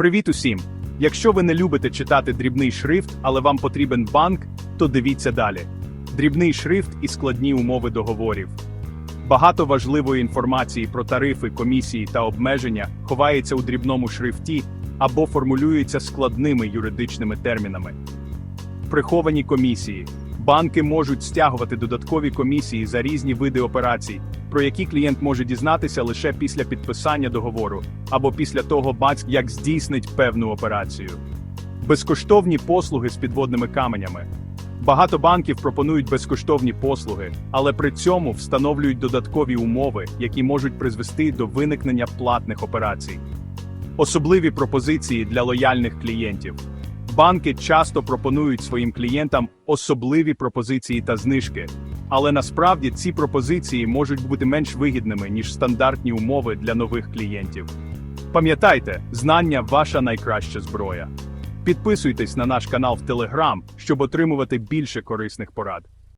Привіт усім! Якщо ви не любите читати дрібний шрифт, але вам потрібен банк, то дивіться далі. Дрібний шрифт і складні умови договорів. Багато важливої інформації про тарифи, комісії та обмеження ховається у дрібному шрифті або формулюється складними юридичними термінами. Приховані комісії. Банки можуть стягувати додаткові комісії за різні види операцій, про які клієнт може дізнатися лише після підписання договору або після того, баць, як здійснить певну операцію. Безкоштовні послуги з підводними каменями. Багато банків пропонують безкоштовні послуги, але при цьому встановлюють додаткові умови, які можуть призвести до виникнення платних операцій. Особливі пропозиції для лояльних клієнтів. Банки часто пропонують своїм клієнтам особливі пропозиції та знижки, але насправді ці пропозиції можуть бути менш вигідними, ніж стандартні умови для нових клієнтів. Пам'ятайте, знання ваша найкраща зброя. Підписуйтесь на наш канал в Телеграм, щоб отримувати більше корисних порад.